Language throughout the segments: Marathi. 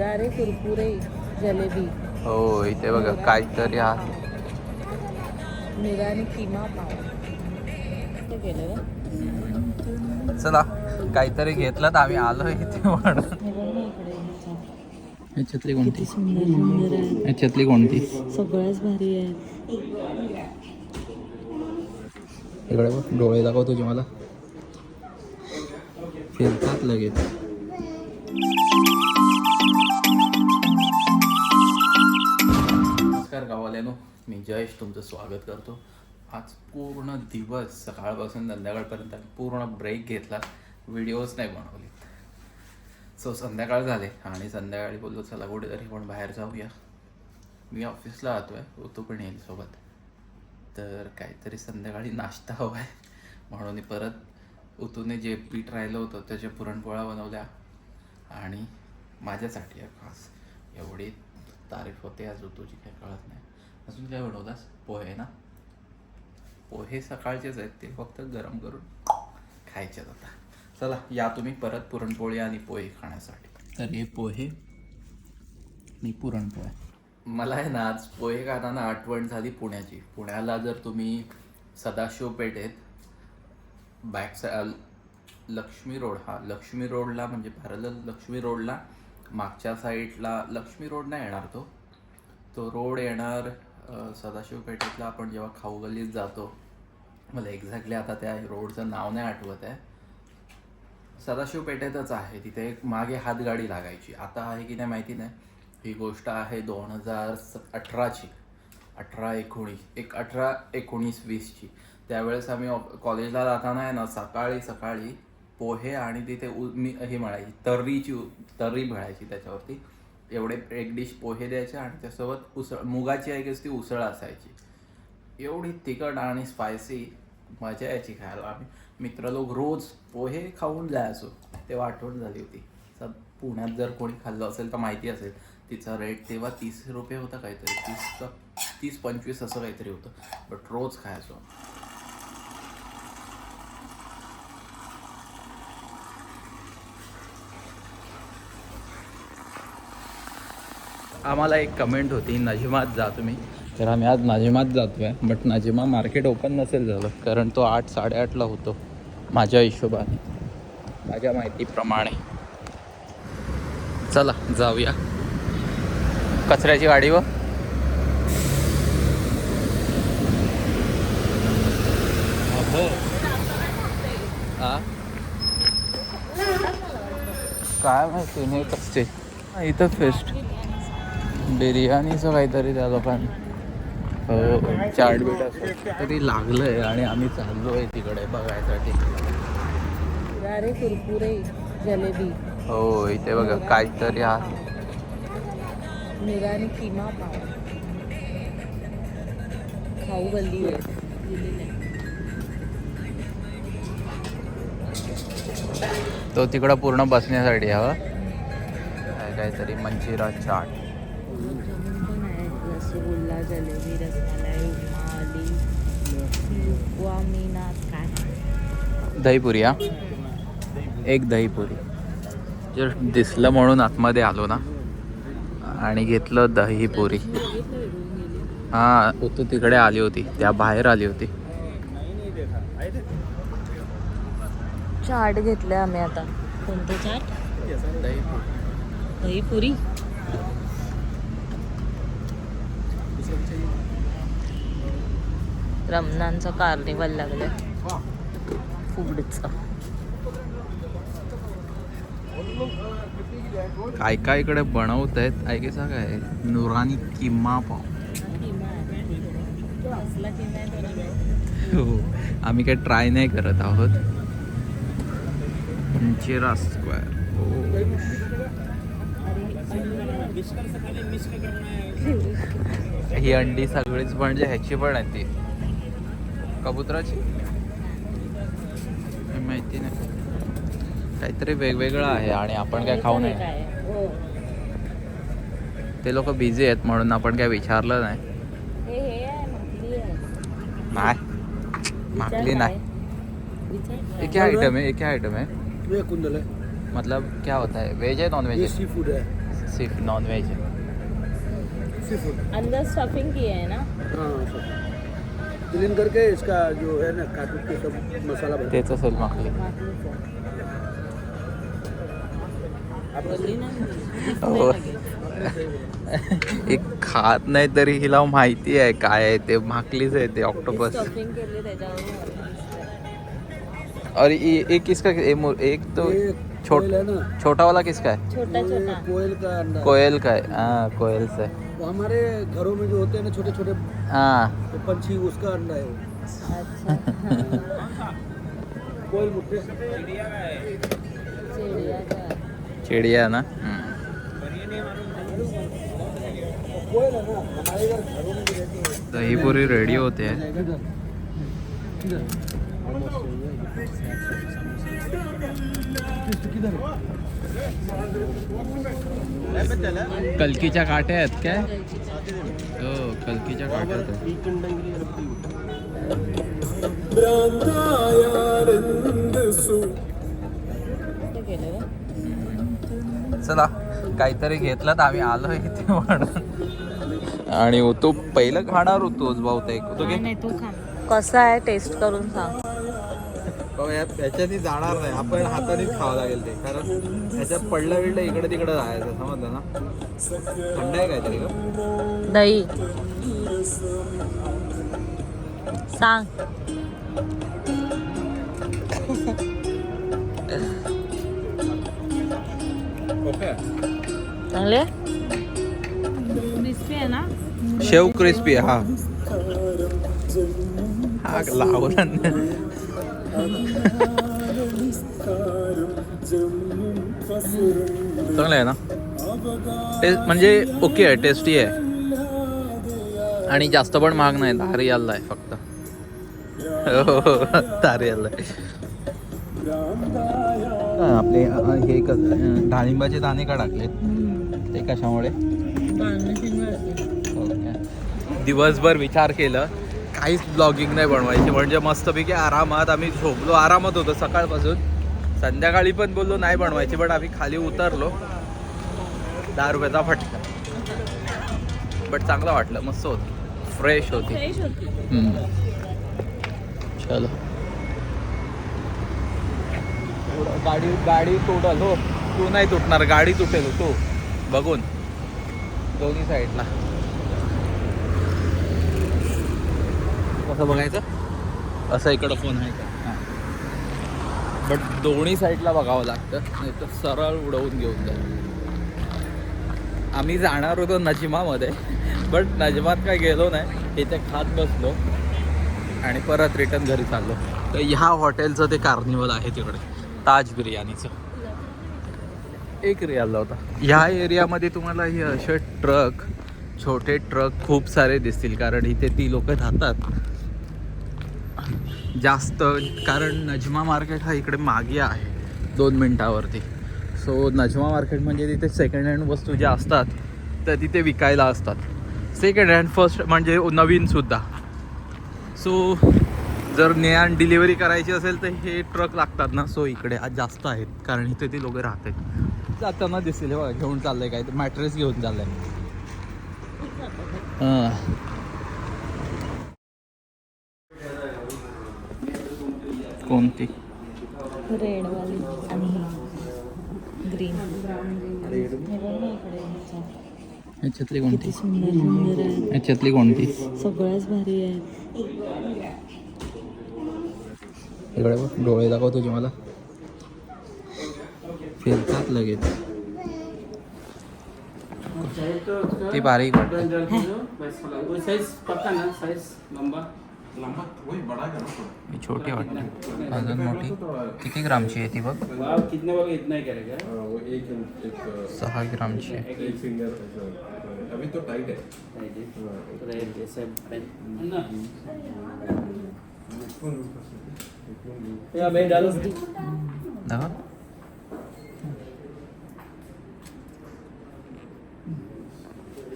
शिरारे कुरकुरे जलेबी. हो इथे बघा काहीतरी आहे निरा आणि किमा पाव. गेलं? चला काहीतरी घेतलं तर आम्ही आलो इथे हे ह्याचं. याच्यातली कोणती? सुंदर सुंदर आहे. याच्यातली कोणती? सगळ्याच भारी आहे. इकडे बघ डोळे दाखव तुझे मला. फिरतात लगेच. नमस्कार गावाल्यानो मी जयेश तुमचं स्वागत करतो. आज पूर्ण दिवस सकाळपासून संध्याकाळपर्यंत पूर्ण ब्रेक घेतला. व्हिडिओज नाही बनवले. सो संध्याकाळ झाले आणि संध्याकाळी बोललो चला कुठेतरी पण बाहेर जाऊया. मी ऑफिसला राहतो आहे तो पण येईल सोबत. तर काहीतरी संध्याकाळी नाश्ता हवा आहे म्हणून मी परत उतूने जे पीठ राहिलं होतं त्याच्या पुरणपोळ्या बनवल्या. आणि माझ्यासाठी खास एवढी तारीफ होते आज ऋतूची काही कळत नाही. अजून काय बनवलास? पोहे ना? पोहे सकाळचेच आहेत ते फक्त गरम करून खायचे आता. चला या तुम्ही परत पुरणपोळी आणि पोहे खाण्यासाठी. तर हे पोहे आणि पुरणपोळ्या मला आहे ना आज पोहे खाताना आठवण झाली पुण्याची. पुण्याला जर तुम्ही सदाशिव पेठेत बॅक लक्ष्मी रोड हा. लक्ष्मी रोडला म्हणजे पॅरल लक्ष्मी रोडला मागच्या साईडला लक्ष्मी रोड नाही येणार तो. तो रोड येणार सदाशिवपेठेतला सदाशिव पेठेतला आपण जेव्हा खाऊ गल्लीत जातो मला एक्झॅक्टली आता त्या रोडचं नाव नाही आठवत आहे. सदाशिव पेठेतच आहे. तिथे एक मागे हातगाडी लागायची. आता आहे की नाही माहिती नाही. ही गोष्ट आहे दोन हजार स अठराची. अठरा एकोणीस. एक अठरा एकोणीस वीसची. त्यावेळेस आम्ही कॉलेजला जाताना आहे ना सकाळी सकाळी पोहे आणि तिथे उ मी हे म्हणायची तर्रीची तर्री म्हणायची त्याच्यावरती. एवढे एक डिश पोहे द्यायचे आणि त्यासोबत उसळ मुगाची आहे ती उसळ असायची. एवढी तिखट आणि स्पायसी मजा यायची खायला. आम्ही मित्र लोक रोज पोहे खाऊन जायचो तेव्हा आठवण झाली होती. सब पुण्यात जर कोणी खाल्लं असेल तर माहिती असेल तिचा रेट तेव्हा तीस रुपये होता काहीतरी तीस तीस पंचवीस असं काहीतरी होतं. बट रोज खायचो. आम्हाला एक कमेंट होती नजिमात जा तुम्ही. तर आम्ही आज नाजिमात जातो आहे बट नाजिमा मार्केट ओपन नसेल झालं कारण तो आठ साडेआठला होतो माझ्या हिशोबाने. माझ्या माहितीप्रमाणे. चला जाऊया. कचऱ्याची गाडी व? काय माहिती नाही कसते इथं फेस्ट बिर्याणीचं काहीतरी त्या लोकांनी. हो चाट बीट असं तरी लागलंय आणि आम्ही चाललो आहे तिकडे बघायसाठी. जलेबी. हो इथे बघा काहीतरी आहे. निरा आणि किमा पाव. खाऊ गल्ली आहे. लिहिलेलं आहे. तो तिकडं पूर्ण बसण्यासाठी हवा काहीतरी मंचिरा चाट. आहे रसगुल्ला जलेबी रसमलाई उमाली मीना काय दहीपुरी. हा एक दहीपुरी. जस्ट दिसलं म्हणून आतमध्ये आलो ना. आणि घेतलं दहीपुरी. हा तू तिकडे आली होती. त्या बाहेर आली होती. चाट घेतलं आम्ही आता. कोणतं चाट? दही रमणांचं कार्निवल लागलं फूडचं काय काय इकडे बनवत आहेत? ऐके काय? नुरानी किम्मा पाव. हो आम्ही काही ट्राय नाही करत आहोत. मंचिरा स्क्वेअर हो. ही अंडी सगळीच म्हणजे ह्याची पण आहे ती. कबुतराची? माहिती नाही. काहीतरी वेगवेगळं आहे आणि आपण काय खाऊ नये. ते लोक बिझी आहेत म्हणून आपण काय विचारलं नाही. नाही. मागली नाही. ये क्या आइटम है ये क्या आइटम है ये कुंदल है मतलब क्या होता है? वेज है नॉन वेज है सी फूड है सिर्फ नॉन वेज है सी फूड अंदर स्टफिंग की है ना? हाँ क्लीन करके इसका जो है ना काट के सब मसाला बना तेच असेल मागली. हो. एक खात नाही तरी हिला माहिती आहे काय आहे ते माकलीच आहे ते ऑक्टोपस स्टफिंग केली त्याच्यावर और ये- एक मु- एक तो छोट छोटा वाला किसका है? छोटा छोटा। कोयल का अंडा। कोयल का है। हाँ कोयल से। वो हमारे घरों में जो होते हैं ना छोटे छोटे हाँ पंछी उसका अंडा है अच्छा। कोयल मुट्ठे चिडिया का चिड़िया ना? हम्म. कोयल है ना हमारे इधर घरों में भी रहती है। दही पूरी रेडी होते हैं। कलकीच्या काट्या आहेत काय? हो कलकीच्या काट्या? चला काहीतरी घेतलं तर आम्ही आलो इथे म्हणून. आणि तो पहिलं खाणार होतोच बहुतेक. तो घे. नाही, नाही, तू खा. कसा आहे? टेस्ट करून सांग. याच्यानी जाणार नाही. आपण हातानेच खावं लागेल ते. कारण ह्याच्यात पडलं बिडलं इकडे तिकडे जायचं समजलं ना? थंड आहे काहीतरी ग. दही. सांग. ओके. चांगले? क्रिस्पी आहे ना? शेव क्रिस्पी हा. हा लावला. चांगलं आहे ना? टेस्ट म्हणजे ओके आहे टेस्टी आहे. आणि जास्त पण महाग नाही दहा रियालला आहे फक्त. हो आहे हा, आपले हे क डाळिंबाचे दाणे का टाकलेत ते कशामुळे. दिवसभर विचार केलं. काहीच ब्लॉगिंग नाही बनवायची. म्हणजे मस्तपैकी आरामात आम्ही झोपलो. आरामात होतो सकाळपासून. संध्याकाळी पण बोललो नाही बनवायची पण आम्ही खाली उतरलो. दहा रुपयाचा फटका. बट चांगलं वाटलं. मस्त होती. फ्रेश होती. चलो. गाडी गाडी तुटल. हो. तू नाही तुटणार. गाडी तुटेल. तू. बघून. दोन्ही साईडला असं बघायचं? असं इकडं फोन आहे का? बट दोन्ही साईडला बघावं लागतं. नाही तर सरळ उडवून घेऊन जाईल आम्ही जाणार होतो नजिमामध्ये बट नजमात काय गेलो नाही. इथे खात बसलो आणि परत रिटर्न घरी चाललो. तर ह्या हॉटेलचं ते कार्निवल आहे तिकडे. ताज बिर्याणीचं. एक रियालला होता. ह्या एरियामध्ये तुम्हाला हे असे ट्रक छोटे ट्रक खूप सारे दिसतील. कारण इथे ती लोक राहतात. जास्त कारण नजमा मार्केट हा इकडे मागे आहे दोन मिनटावरती. सो नजमा मार्केट म्हणजे तिथे सेकंड हँड वस्तू ज्या असतात त्या तिथे विकायला असतात. सेकंड हँड फर्स्ट म्हणजे नवीनसुद्धा सो जर ने आण डिलिव्हरी करायची असेल तर हे ट्रक लागतात ना सो इकडे आज जास्त आहेत कारण इथे ती लोक राहतात. जाताना दिसेल बघा घेऊन चाललंय काय तर मॅट्रेस घेऊन चाललंय. हां. कोणती? आणि ग्रीन. इकडे ह्याच्या. ह्याच्यातली कोणती सुंदर सुंदर आहे. ह्याच्यातली कोणती? सगळ्याच भारी आहे इकडे बघ डोळे दाखव तुझे मला. फिरतात लगेच. ती बारीक. वाटते साइज पक्का ना साइज लंबा ही छोटी वाटते अजून मोठी किती ग्रामची आहे ती बघ वाव कितने वाला इतना ही करेगा? सहा ग्रामची आहे एक एक अभी तो टाइट है रेड जैसे पेन ना या भाई डालो दाखव हे बघू बघ क्या बोलते हैं नाही छोटी आहे नाही हे कमी जास्त ऍडजस्ट करायचे असते ना हो का? जल्दी करो पूरा पेमेंट करना है ना तो पूरा मिल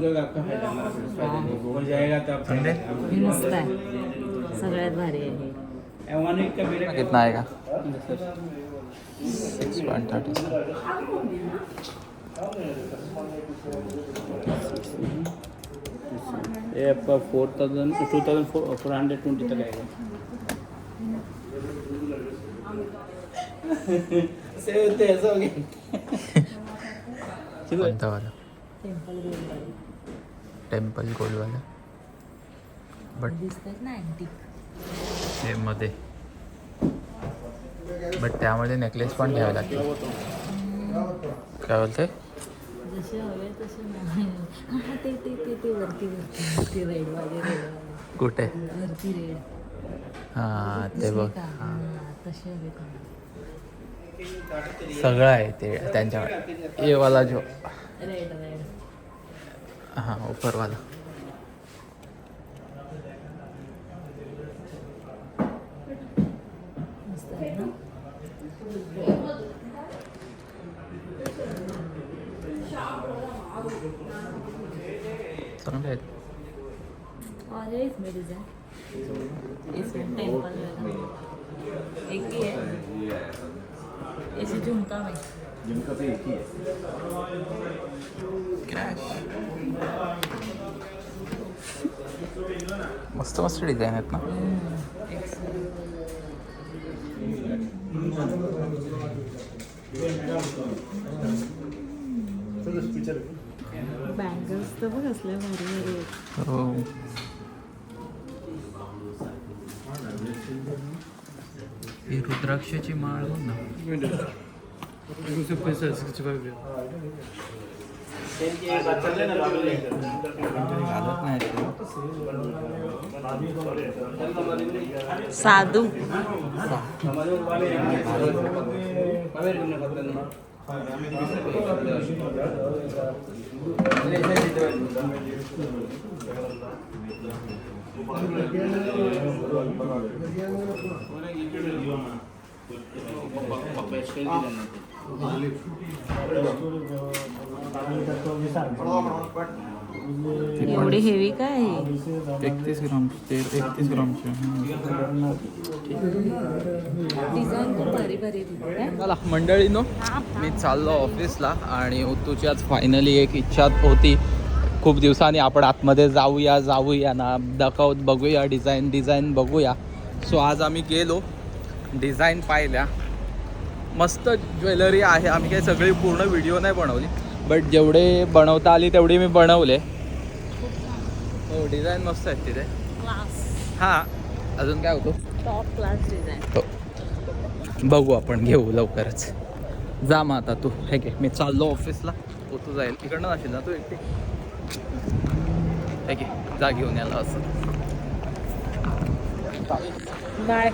जाएगा आपका फायदा हमारा हो जाएगा तो आप समझे हे मस्त आहे. सगळ्यात भारी आहे हे. वन वीक का? मेरे कितना आएगा सिक्स पॉइंट थर्टी ये आपका four thousand two thousand four hundred twenty तक आएगा होते ऐसा हो गया वाला? टेम्पल गोल्ड वाला. गोल्डवाला बट दिसतात ना हे मध्ये. बट त्यामध्ये नेकलेस पण घ्यावे लागतील. काय बोलते जसे हवे तसे नाही. हा ते ते ते ते वरती वरती वरती रेड वाले रेड वाले. कुठे? वरती रेड हां ते बघ. तसे हवे का? सगळं आहे ते त्यांच्याकडे. ये वाला जो. रेड रेड हां ऊपरवाला मस्त आहे ना चांगले आहेत और है इसमें डिजाइन इसमें टेम्पल वाला एक ही है ऐसे झुमका में मस्त मस्त डिझाईन आहेत ना? बँगल्स तर बघ असल्या भारी भारी आहेत. हो. ही रुद्राक्षाची माळ बघ ना. घालत नाही ते. साधू एवढी हेवी काय? एकतीस ग्राम एकतीस ग्रामचे चला मंडळीनो मी चाललो ऑफिसला आणि तुझी आज फायनली एक इच्छा होती. खूप दिवसांनी आपण आतमध्ये जाऊया जाऊया ना. दाखवत बघूया डिझाईन डिझाईन बघूया. सो आज आम्ही गेलो डिझाईन पाहिल्या. मस्त ज्वेलरी आहे. आम्ही काही सगळी पूर्ण व्हिडिओ नाही बनवली. बट जेवढे बनवता आली तेवढी मी बनवले. हो डिझाईन मस्त आहेत तिथे. क्लास हां. अजून काय होतो? टॉप क्लास डिझाईन हो. बघू आपण घेऊ लवकरच. जा मग आता तू. हे घे मी चाललो ऑफिसला. हो तू जाईल. इकडनं जाशील ना तू एकटी? हे घे जा घेऊन याला असं. बाय